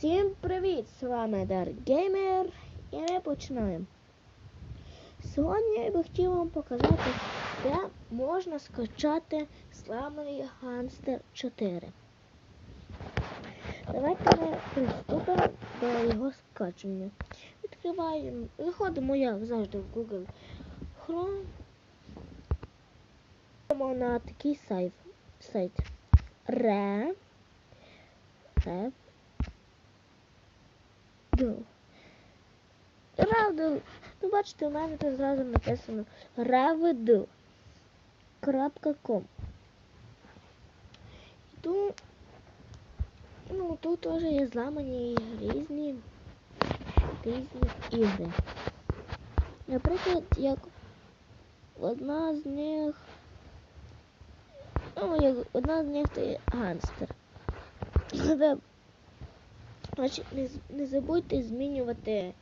Всім привіт! З вами Дар Геймер і ми починаємо. Сьогодні я би хотів вам показати, де можна скачати сламаний Ганстер 4. Давайте ми приступимо до його скачування. Відкриваємо, заходимо як завжди в Google Chrome. Йдемо на такий сайт. сайт. Re. Re. Правда, ну бачите, у мене тут зразу написано ravd.com. Тут, ну, тут теж є зламані різні різні ігри. Наприклад, як одна з них, ну, як одна з них це є ганстер. Значить, не, не забудьте змінювати.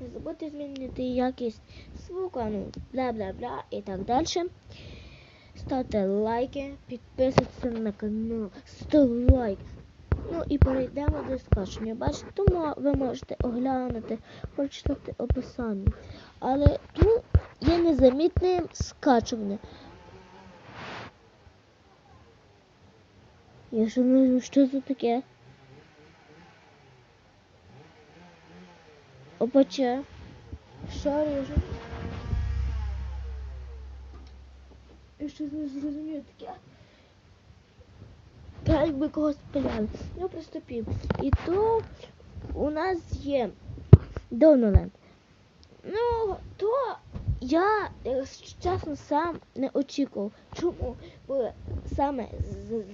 Не забудьте змінювати якість звука, ну, бла-бла-бла і так далі. Ставте лайки, підписуйтесь на канал, ставте лайк. Ну і перейдемо до скачення. Бачите, тому ви можете оглянути, прочитати описання. Але тут є незамітне скачування. Я що не знаю, що це таке? Опаче. Що ріже? Я щось не зрозумію таке. Так якби когось пиляли. Ну приступів. І то у нас є Доноленд. Ну, то я, якщо чесно, сам не очікував. Чому? Бо саме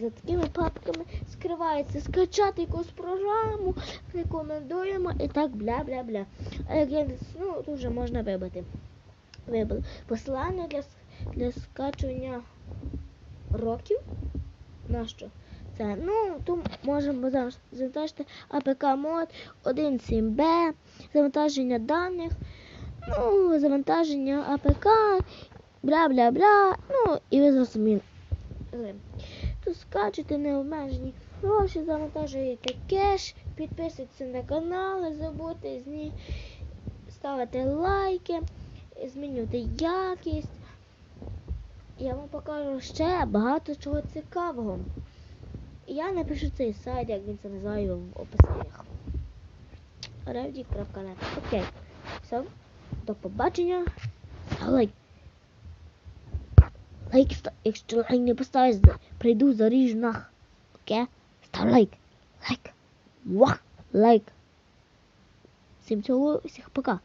за такими папками скривається скачати якусь програму, рекомендуємо і так бля-бля-бля. А як я ну, тут можна вибити. Вибили. Посилання для, для скачування років. Нащо? Це, ну, тут можемо завантажити АПК мод 1.7b, завантаження даних, ну, завантаження АПК, бля-бля-бля, ну, і ви зрозуміли. Тут скачете необмежені гроші, завантажуєте кеш, підписуйтесь на канал, не забудьте з них ставити лайки, змінювати якість. Я вам покажу ще багато чого цікавого. Я напишу цей сайт, як він це називає в описаннях. Revdik.net. Окей. Все. До побачення. Лайк. Лайк, якщо лайк не поставиш, прийду заріжу нах. Окей? Став лайк. Лайк. Вах. Лайк. Всім цього, всіх пока.